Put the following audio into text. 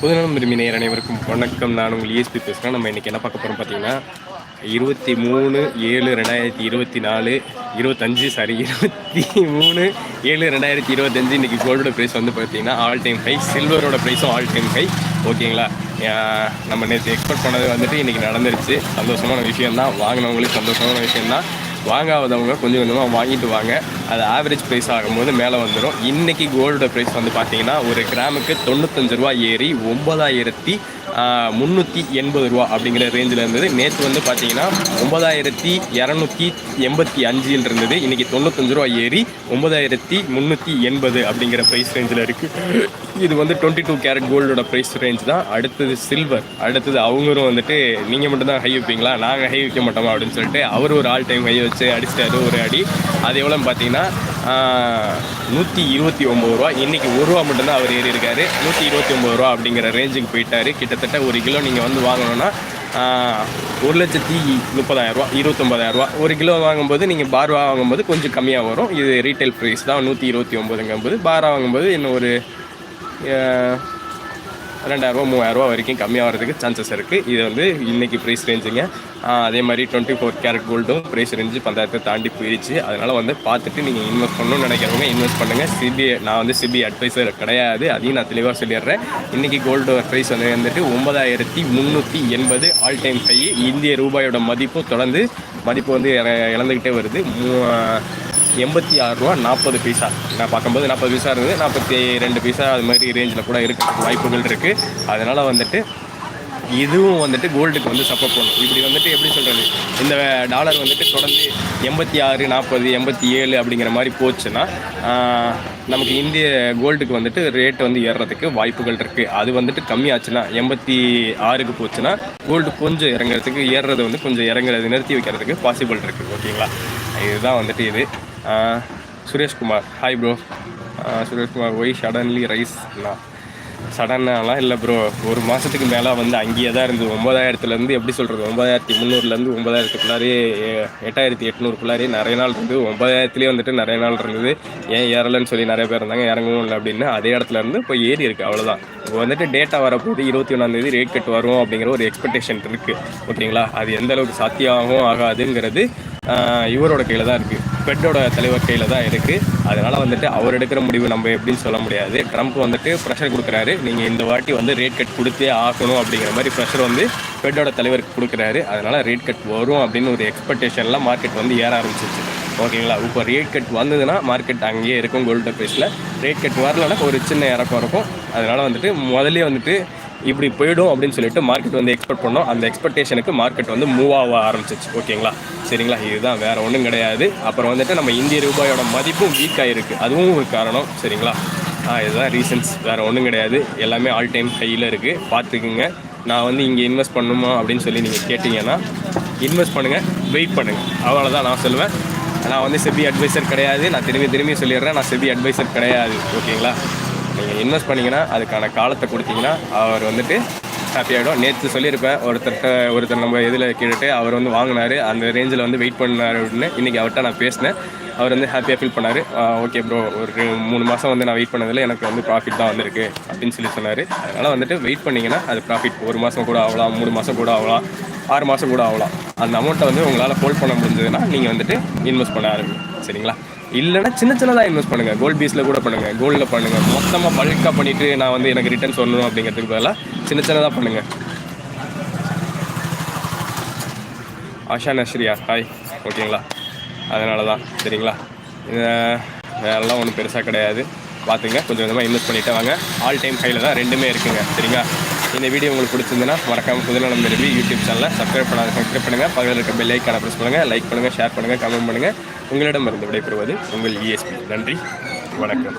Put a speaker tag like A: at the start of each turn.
A: புதுநலம் விரும்பி நேர் அனைவருக்கும் வணக்கம். நான் உங்கள் இஎஸ்பி பேசுகிறேன் நம்ம இன்றைக்கி என்ன பார்க்க போகிறோம் பார்த்தீங்கன்னா இருபத்தி மூணு ஏழு ரெண்டாயிரத்தி இருபத்தி நாலு இருபத்தஞ்சு சாரி இருபத்தி மூணு ஏழு ரெண்டாயிரத்தி இருபத்தஞ்சு இன்றைக்கி கோல்டோட ப்ரைஸ் வந்து பார்த்தீங்கன்னா ஆல் டைம் ஹை சில்வரோட ப்ரைஸும் ஆல் டைம் ஹை ஓகேங்களா நம்ம நேற்று எக்ஸ்போர்ட் பண்ணது வந்துட்டு இன்றைக்கி நடந்துருச்சு. சந்தோஷமான விஷயம்தான். வாங்கினவங்களுக்கு சந்தோஷமான விஷயம்தான். வாங்காதவங்க கொஞ்சம் கொஞ்சமாக வாங்கிட்டு வாங்க. அது ஆவரேஜ் ப்ரைஸ் ஆகும்போது மேலே வந்துடும் இன்றைக்கி கோல்டோட ப்ரைஸ் வந்து பார்த்தீங்கன்னா ஒரு கிராமுக்கு தொண்ணூத்தஞ்சு ரூபா ஏறி ஒன்பதாயிரத்தி முந்நூற்றி எண்பது ரூபா அப்படிங்கிற ரேஞ்சில் இருந்தது. நேற்று வந்து பார்த்தீங்கன்னா ஒன்பதாயிரத்தி இரநூத்தி எண்பத்தி அஞ்சில் இருந்தது. இன்றைக்கி தொண்ணூத்தஞ்சு ரூபா ஏறி ஒன்பதாயிரத்தி முந்நூற்றி எண்பது அப்படிங்கிற ப்ரைஸ் ரேஞ்சில் இருக்குது இது வந்து டுவெண்ட்டி டூ கேரட் கோல்டோட ப்ரைஸ் ரேஞ்ச் தான். அடுத்தது சில்வர் அடுத்தது அவங்களும் வந்துட்டு நீங்கள் மட்டும் தான் ஹை வைப்பீங்களா? நாங்கள் ஹை வைக்க மாட்டோமா அப்படின்னு சொல்லிட்டு அவர் ஒரு ஆல் டைம் ஹை வச்சு அடிச்சிட்டாரு ஒரு அடி. அது எவ்வளோன்னு பார்த்தீங்கன்னா நூற்றி இருபத்தி ஒம்பது ரூபா. இன்றைக்கி ஒரு ரூபா மட்டும்தான் அவர் ஏறி இருக்காரு நூற்றி இருபத்தி ஒம்பது ரூபா அப்படிங்கிற ரேஞ்சுக்கு போயிட்டாரு. கிட்டத்தட்ட ஒரு கிலோ நீங்கள் வந்து வாங்கணும்னா ஒரு லட்சத்தி முப்பதாயிரரூவா இருபத்தொம்பதாயிரரூவா ஒரு கிலோ வாங்கும்போது நீங்கள் பார்வா வாங்கும்போது கொஞ்சம் கம்மியாக வரும். இது ரீட்டைல் ப்ரைஸ் தான். நூற்றி இருபத்தி ஒம்பதுங்கும்போது பாரா வாங்கும்போது இன்னும் ஒரு ரெண்டாயிரரூவா மூவாயிரரூவா வரைக்கும் கம்மியாக வரதுக்கு சான்சஸ் இருக்குது இது வந்து இன்றைக்கி ப்ரைஸ் ரேஞ்சுங்க அதே மாதிரி டுவெண்ட்டி ஃபோர் கேரட் கோல்டும் ப்ரைஸ் ரேஞ்சு பந்தாயிரத்தை தாண்டி போயிடுச்சு அதனால் வந்து பார்த்துட்டு நீங்கள் இன்வெஸ்ட் பண்ணணும்னு நினைக்கிறவங்க இன்வெஸ்ட் பண்ணுங்கள் சிபி நான் வந்து சிபி அட்வைசர் கிடையாது. அதையும் நான் தெளிவாக சொல்லிடுறேன். இன்றைக்கி கோல்டு ப்ரைஸ் வந்து வந்துட்டு ஒன்பதாயிரத்தி முந்நூற்றி எண்பது ஆல் டைம் ஹை இந்திய ரூபாயோட மதிப்பு தொடர்ந்து மதிப்பு வந்து இற- இழந்துக்கிட்டே வருது. எண்பத்தி ஆறு ரூபா நாற்பது பைசா. நான் பார்க்கும்போது நாற்பது பைசா இருந்தது. நாற்பத்தி ரெண்டு பைசா அது மாதிரி ரேஞ்சில் கூட இருக்கிறதுக்கு வாய்ப்புகள் இருக்குது அதனால் வந்துட்டு இதுவும் வந்துட்டு கோல்டுக்கு வந்து சப்போர்ட் பண்ணும் இப்படி வந்துட்டு எப்படி சொல்கிறது இந்த டாலர் வந்துட்டு தொடர்ந்து எண்பத்தி ஆறு நாற்பது எண்பத்தி ஏழு அப்படிங்கிற மாதிரி போச்சுன்னா நமக்கு இந்திய கோல்டுக்கு வந்துட்டு ரேட் வந்து ஏறுறதுக்கு வாய்ப்புகள் இருக்குது அது வந்துட்டு கம்மியாச்சுன்னா எண்பத்தி ஆறுக்கு போச்சுன்னா கோல்டு கொஞ்சம் இறங்குறதுக்கு ஏறுறது வந்து கொஞ்சம் இறங்குறது நிறுத்தி வைக்கிறதுக்கு பாசிபிள் இருக்குது ஓகேங்களா இதுதான் வந்துட்டு இது. Sureshkumar. Hi bro Sureshkumar why suddenly rice சடனாலாம் இல்லை ப்ரோ ஒரு மாதத்துக்கு மேலே வந்து அங்கேயே தான் இருந்தது ஒம்பதாயிரத்துலேருந்து எப்படி சொல்கிறது ஒம்பதாயிரத்தி முந்நூறுலேருந்து ஒம்பதாயிரத்துக்குள்ளாரே எட்டாயிரத்தி எட்நூறுக்குள்ளாரே நிறைய நாள் இருந்தது ஒம்பதாயிரத்துலேயே வந்துட்டு நிறைய நாள் இருந்தது. ஏன் ஏறலைன்னு சொல்லி நிறைய பேர் இருந்தாங்க இறங்கவும் இல்லை அப்படின்னு அதே இடத்துல இருந்து இப்போ ஏறி இருக்குது அவ்வளோதான் இப்போ வந்துட்டு டேட்டா வரப்போது இருபத்தி ஒன்றாந்தேதி ரேட் கட் வரும் அப்படிங்கிற ஒரு எக்ஸ்பெக்டேஷன் இருக்குது ஓகேங்களா அது எந்த அளவுக்கு சாத்தியமாகவும் ஆகாதுங்கிறது இவரோட கையில் தான் இருக்குது பெட்டோட தலைவர் கையில் தான் இருக்குது அதனால் வந்துட்டு அவர் எடுக்கிற முடிவு நம்ம எப்படின்னு சொல்ல முடியாது. ட்ரம்ப் வந்துட்டு ப்ரெஷர் கொடுக்குறாரு. நீங்கள் இந்த வாட்டி வந்து ரேட் கட் கொடுத்தே ஆகணும் அப்படிங்கிற மாதிரி ப்ரெஷர் வந்து பெட்டோட தலைவருக்கு கொடுக்குறாரு. அதனால் ரேட் கட் வரும் அப்படின்னு ஒரு எக்ஸ்பெக்டேஷன்லாம் மார்க்கெட் வந்து ஏற ஆரம்பிச்சிச்சு ஓகேங்களா? இப்போ ரேட் கட் வந்ததுன்னா மார்க்கெட் அங்கேயே இருக்கும் கோல்டு ப்ரைஸில் ரேட் கட் வரலன்னா ஒரு சின்ன இறக்கம் இருக்கும். அதனால் வந்துட்டு முதல்ல வந்துட்டு இப்படி போயிடும் அப்படின்னு சொல்லிட்டு மார்க்கெட் வந்து எக்ஸ்பெக்ட் பண்ணோம். அந்த எக்ஸ்பெக்டேஷனுக்கு மார்க்கெட் வந்து மூவ் ஆக ஆரம்பிச்சிச்சு ஓகேங்களா? சரிங்களா? இதுதான் வேறு ஒன்றும் கிடையாது. அப்புறம் வந்துட்டு நம்ம இந்திய ரூபாயோட மதிப்பும் வீக் ஆகிருக்கு அதுவும் ஒரு காரணம் சரிங்களா? ஆ இதுதான் ரீசன்ஸ் வேறு ஒன்றும் கிடையாது. எல்லாமே ஆல் டைம் கையில் இருக்குது பார்த்துக்குங்க. நான் வந்து இங்கே இன்வெஸ்ட் பண்ணுமா அப்படின்னு சொல்லி நீங்கள் கேட்டிங்கன்னா இன்வெஸ்ட் பண்ணுங்கள் வெயிட் பண்ணுங்கள் அவ்வளோதான் நான் சொல்லுவேன். நான் வந்து செபி அட்வைசர் கிடையாது. நான் திரும்பி திரும்பி சொல்லிடுறேன். நான் செபி அட்வைசர் கிடையாது. ஓகேங்களா? நீங்கள் இன்வெஸ்ட் பண்ணிங்கன்னா அதுக்கான காலத்தை கொடுத்தீங்கன்னா அவர் வந்துட்டு ஹாப்பி ஆகிடும் நேற்று சொல்லியிருப்பேன். ஒருத்தர்கிட்ட ஒருத்தர் நம்ம இதில் கேட்டுட்டு அவர் வந்து வாங்கினாரு. அந்த ரேஞ்சில் வந்து வெயிட் பண்ணார் அப்படின்னு. இன்றைக்கி அவர்கிட்ட நான் பேசினேன். அவர் வந்து ஹாப்பியாக ஃபீல் பண்ணார். ஓகே ப்ரோ ஒரு மூணு மாதம் வந்து நான் வெயிட் பண்ணதில் எனக்கு வந்து ப்ராஃபிட் தான் வந்திருக்கு அப்படின்னு சொல்லி சொன்னார். அதனால் வந்துட்டு வெயிட் பண்ணிங்கன்னா அது ப்ராஃபிட் ஒரு மாதம் கூட ஆகலாம் மூணு மாதம் கூட ஆகலாம் ஆறு மாதம் கூட ஆகலாம். அந்த அமௌண்ட்டை வந்து உங்களால் ஹோல்ட் பண்ண முடிஞ்சதுன்னா நீங்கள் வந்துட்டு இன்வெஸ்ட் பண்ண ஆரம்பிங்க. சரிங்களா? இல்லைன்னா சின்ன சின்னதாக இன்வெஸ்ட் பண்ணுங்கள் கோல்ட் பீஸில் கூட பண்ணுங்கள் கோல்டில் பண்ணுங்கள் மொத்தமாக பல்காக பண்ணிவிட்டு நான் வந்து எனக்கு ரிட்டர்ன்ஸ் வரணும் அப்படிங்கிறதுக்கு பதிலாக சின்ன சின்னதாக பண்ணுங்கள் ஆஷா நஸ்ரியா ஹாய் ஓகேங்களா? அதனால தான் சரிங்களா வேறெல்லாம் ஒன்றும் பெருசாக கிடையாது. பார்த்துங்க கொஞ்சம் கொஞ்சமாக இன்வெஸ்ட் பண்ணிட்டு வாங்க. ஆல் டைம் ஹையில் தான் ரெண்டுமே இருக்குங்க. சரிங்களா? இந்த வீடியோ உங்களுக்கு பிடிச்சிருந்துன்னா மறக்காம புதுநலம் விரும்பி யூடியூப் சேனலில் சப்ஸ்கிரைப் பண்ணாத சப்ஸ்கிரைப் பண்ணுங்கள் பக்கத்தில் இருக்க பெல் ஐக்கான ப்ரெஸ் பண்ணுங்கள் லைக் பண்ணுங்கள் ஷேர் பண்ணுங்கள் கமெண்ட் பண்ணுங்கள் உங்களிடம் இருந்து விடைபெறுவது உங்கள் இஎஸ்பி நன்றி. வணக்கம்.